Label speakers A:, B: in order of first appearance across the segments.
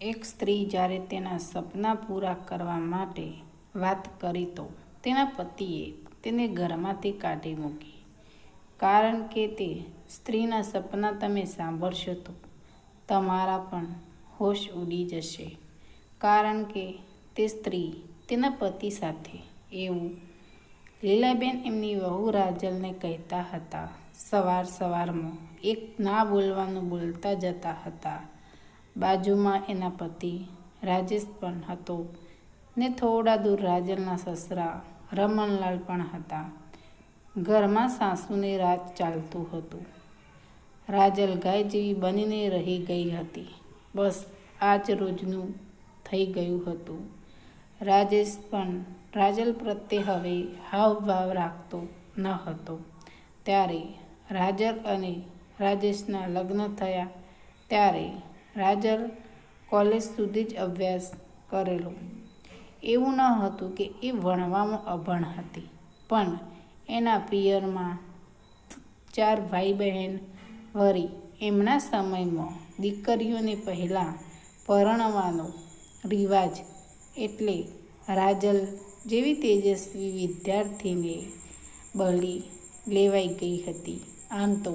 A: એક સ્ત્રી જ્યારે તેના સપના પૂરા કરવા માટે વાત કરી તો તેના પતિએ તેને ઘરમાંથી કાઢી મૂકી. કારણ કે તે સ્ત્રીના સપના તમે સાંભળશો તો તમારા પણ હોશ ઉડી જશે. કારણ કે તે સ્ત્રી તેના પતિ સાથે એવું લીલાબેન એમની વહુ રાજલને કહેતા હતા. સવાર સવારમાં એક ના બોલવાનું બોલતા જતા હતા. બાજુમાં એના પતિ રાજેશ પણ હતો ને થોડા દૂર રાજલના સસરા રમણલાલ પણ હતા. ઘરમાં સાસુને રાત ચાલતું હતું. રાજલ ગાય જેવી બનીને રહી ગઈ હતી. બસ આજ રોજનું થઈ ગયું હતું. રાજેશ પણ રાજલ પ્રત્યે હવે હાવભાવ રાખતો ન હતો. ત્યારે રાજલ અને રાજેશના લગ્ન થયા. ત્યારે રાજલ કોલેજ સુધી જ અભ્યાસ કરેલો. એવું ન હતું કે એ ભણવામાં અભણ હતી, પણ એના પિયરમાં ચાર ભાઈ બહેન વરી. એમના સમયમાં દીકરીઓને પહેલાં પરણવાનો રિવાજ એટલે રાજલ જેવી તેજસ્વી વિદ્યાર્થીને બળી લેવાઈ ગઈ હતી. આમ તો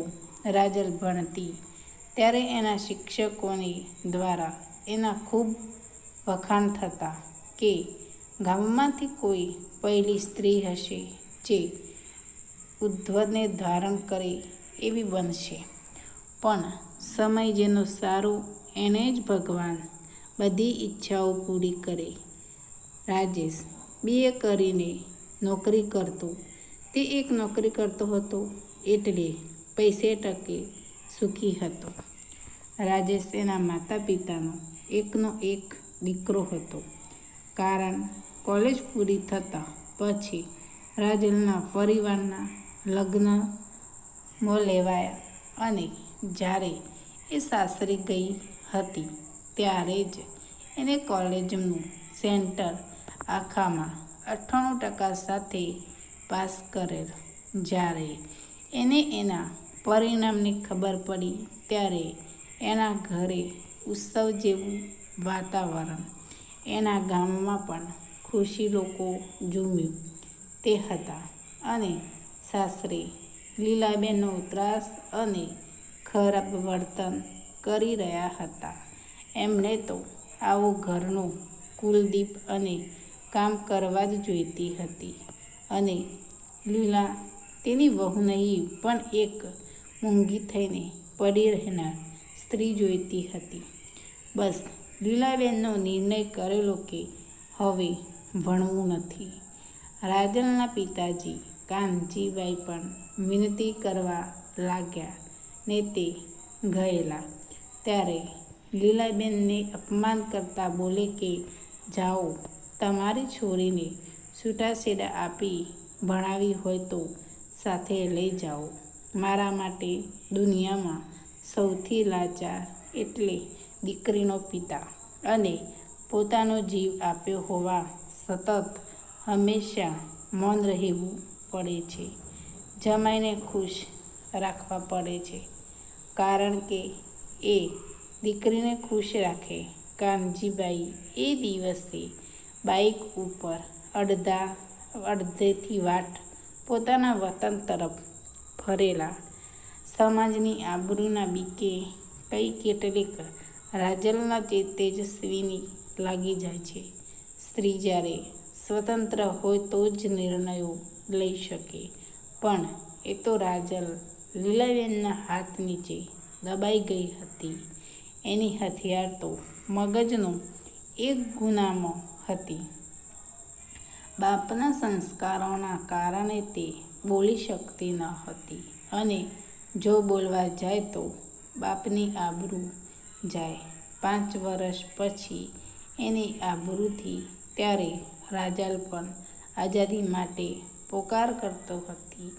A: રાજલ ભણતી ત્યારે એના શિક્ષકોની દ્વારા એના ખૂબ વખાણ થતા કે ગામમાંથી કોઈ પહેલી સ્ત્રી હશે જે ઉદ્ધવને ધારણ કરે એવી બનશે. પણ સમય જેનો સારો એને જ ભગવાન બધી ઈચ્છાઓ પૂરી કરે. રાજેશ બીએ કરીને નોકરી કરતો. તે એક નોકરી કરતો હતો એટલે પૈસે ટકે સુખી હતો. રાજેશ એના માતા પિતાનો એકનો એક દીકરો હતો. કારણ કોલેજ પૂરી થતાં પછી રાજલના પરિવારના લગ્ન મો લેવાયા અને જ્યારે એ સાસરી ગઈ હતી ત્યારે જ એને કોલેજનું સેન્ટર આખામાં અઠ્ઠાણું ટકા સાથે પાસ કરેલ. જ્યારે એને એના પરિણામની ખબર પડી ત્યારે એના ઘરે ઉત્સવ જેવું વાતાવરણ એના ગામમાં પણ ખુશી લોકો ઝૂમ્યું. તે હતા અને સાસરે લીલાબેનનો ત્રાસ અને ખરાબ વર્તન કરી રહ્યા હતા. એમણે તો આવું ઘરનું કુલદીપ અને કામ કરવા જ જોઈતી હતી. અને લીલા તેની વહુ નહીં, પણ એક મૂંગી થઈને પડી રહેનાર સ્ત્રી જોઈતી હતી. બસ, લીલાબેનનો નિર્ણય કરેલો કે હવે ભણવું નથી. રાજલના પિતાજી કાનજીભાઈ પણ વિનંતી કરવા લાગ્યા ને તે ગયેલા. ત્યારે લીલાબેનને અપમાન કરતા બોલે કે, જાઓ, તમારી છોરીને છૂટાછેડા આપી ભણાવી હોય તો સાથે લઈ જાઓ. મારા માટે દુનિયામાં સૌથી લાચાર એટલે દીકરીનો પિતા અને પોતાનો જીવ આપ્યો હોવા સતત હંમેશા મૌન રહેવું પડે છે. જમાઈને ખુશ રાખવા પડે છે. કારણ કે એ દીકરીને ખુશ રાખે. કાનજીભાઈ એ દિવસે બાઇક ઉપર અડધા અડધેથી વાટ પોતાના વતન તરફ ફરેલા. સમાજની આબરૂના બીકે કઈ કેટલીક રાજલના તે તેજસ્વીની લાગી જાય છે. સ્ત્રી જ્યારે સ્વતંત્ર હોય તો જ નિર્ણયો લઈ શકે. પણ એ તો રાજલ લીલાબેનના હાથ નીચે દબાઈ ગઈ હતી. એની હથિયાર તો મગજનો એક ગુનામાં હતી. બાપના સંસ્કારોના કારણે તે બોલી શકતી ન હતી અને જો બોલવા જાય તો બાપની આબરૂ જાય. પાંચ વર્ષ પછી એની આબરૂથી ત્યારે રાજાલ પણ આઝાદી માટે પોકાર કરતો હતી.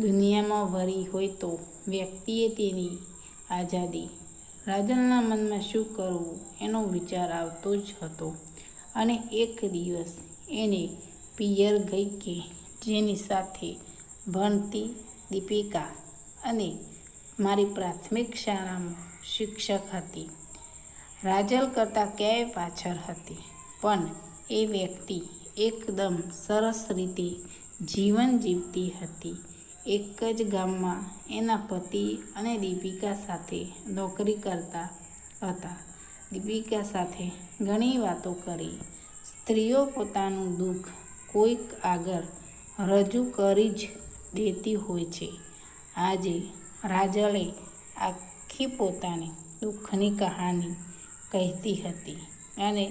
A: દુનિયામાં વરી હોય તો વ્યક્તિએ તેની આઝાદી. રાજલના મનમાં શું કરવું એનો વિચાર આવતો જ હતો અને એક દિવસ એને પિયર ગઈ કે જેની સાથે ભણતી દીપિકા અને મારી પ્રાથમિક શાળામાં શિક્ષક હતી. રાજલ કરતાં ક્યાંય પાછળ હતી, પણ એ વ્યક્તિ એકદમ સરસ રીતે જીવન જીવતી હતી. એક જ ગામમાં એના પતિ અને દીપિકા સાથે નોકરી કરતા હતા. દીપિકા સાથે ઘણી વાતો કરી. સ્ત્રીઓ પોતાનું દુઃખ કોઈક આગળ રજૂ કરી જ દેતી હોય છે. આજે રાજલે આખી પોતાની દુઃખની કહાની કહેતી હતી અને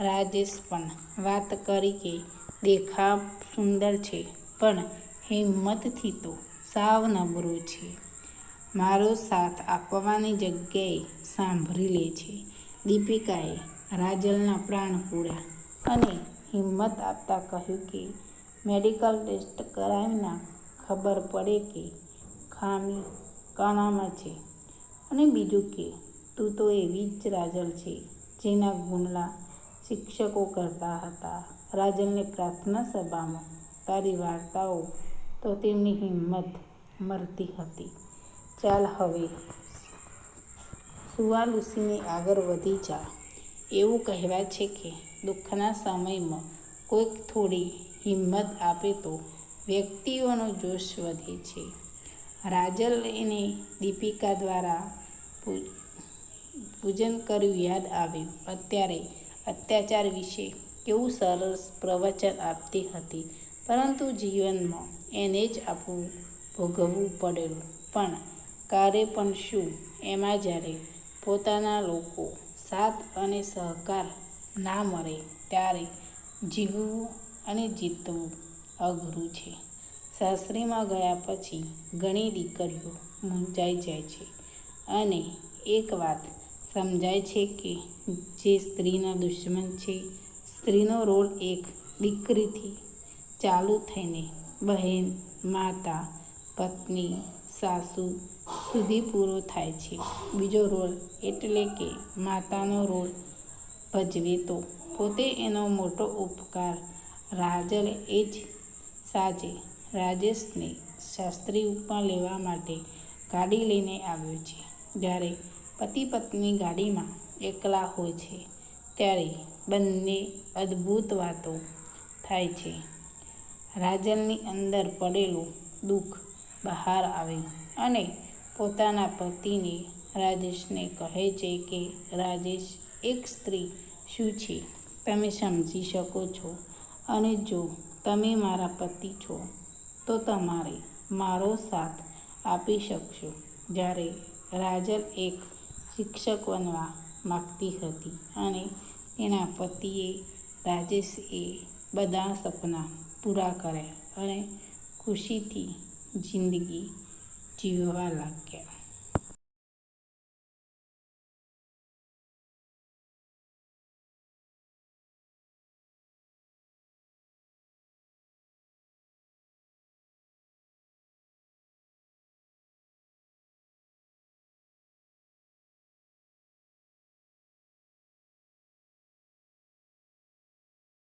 A: રાજેશ પણ વાત કરી કે દેખાવ સુંદર છે, પણ હિંમતથી તો સાવ નબળો છે. મારો સાથ આપવાની જગ્યાએ સાંભળી લે છે. દીપિકાએ રાજલના પ્રાણ પૂર્યા અને હિંમત આપતા કહ્યું કે, મેડિકલ ટેસ્ટ કરાવીને ખબર પડે કે ખામી કાણામાં છે. અને બીજું કે, તું તો એવી જ રાજલ છે, જેના ગુણલા શિક્ષકો કરતા હતા. રાજલને પ્રાર્થના સભામાં તારી વાર્તાઓ તો તેમની હિંમત મરતી હતી. ચાલ હવે સુવાલુસીને આગળ વધી જા. એવું કહેવાય છે કે દુઃખના સમયમાં કોઈક થોડી હિંમત આપે તો વ્યક્તિઓનો જોશ વધે છે. રાજલ એને દીપિકા દ્વારા પૂજન કર્યું યાદ આવ્યું અત્યારે અત્યાચાર વિશે કેવું સરસ પ્રવચન આપતી હતી. પરંતુ જીવનમાં એને જ આપવું ભોગવવું પડેલું. પણ કારે પણ શું? એમાં જ્યારે પોતાના લોકો સાથ અને સહકાર ના મળે ત્યારે જીવવું અને જીતવું અઘરું છે. સાસરીમાં ગયા પછી ઘણી દીકરીઓ મૂંઝાઈ જાય છે અને એક વાત સમજાય છે કે જે સ્ત્રીના દુશ્મન છે, સ્ત્રીનો રોલ એક દીકરીથી ચાલુ થઈને બહેન, માતા, પત્ની, સાસુ સુધી પૂરો થાય છે. બીજો રોલ એટલે કે માતાનો રોલ ભજવે તો પોતે એનો મોટો ઉપકાર રાજલ એ જ સાજે રાજેશને શાસ્ત્રી ઉપર લેવા માટે ગાડી લઈને આવ્યો છે. જ્યારે પતિ પત્ની ગાડીમાં એકલા હોય છે, ત્યારે બંને અદ્ભુત વાતો થાય છે. રાજલની અંદર પડેલું દુઃખ બહાર આવ્યું અને પોતાના પતિને રાજેશને કહે છે કે, રાજેશ, એક સ્ત્રી શું છે? તમે સમજી શકો છો. અને જો તમે મારા પતિ છો, તો તમારે મારો સાથ આપી શકશો. જ્યારે રાજલ એક શિક્ષક બનવા માગતી હતી અને એના પતિએ રાજેશે બધા સપના પૂરા કર્યા અને ખુશીથી જિંદગી જીવવા લાગ્યા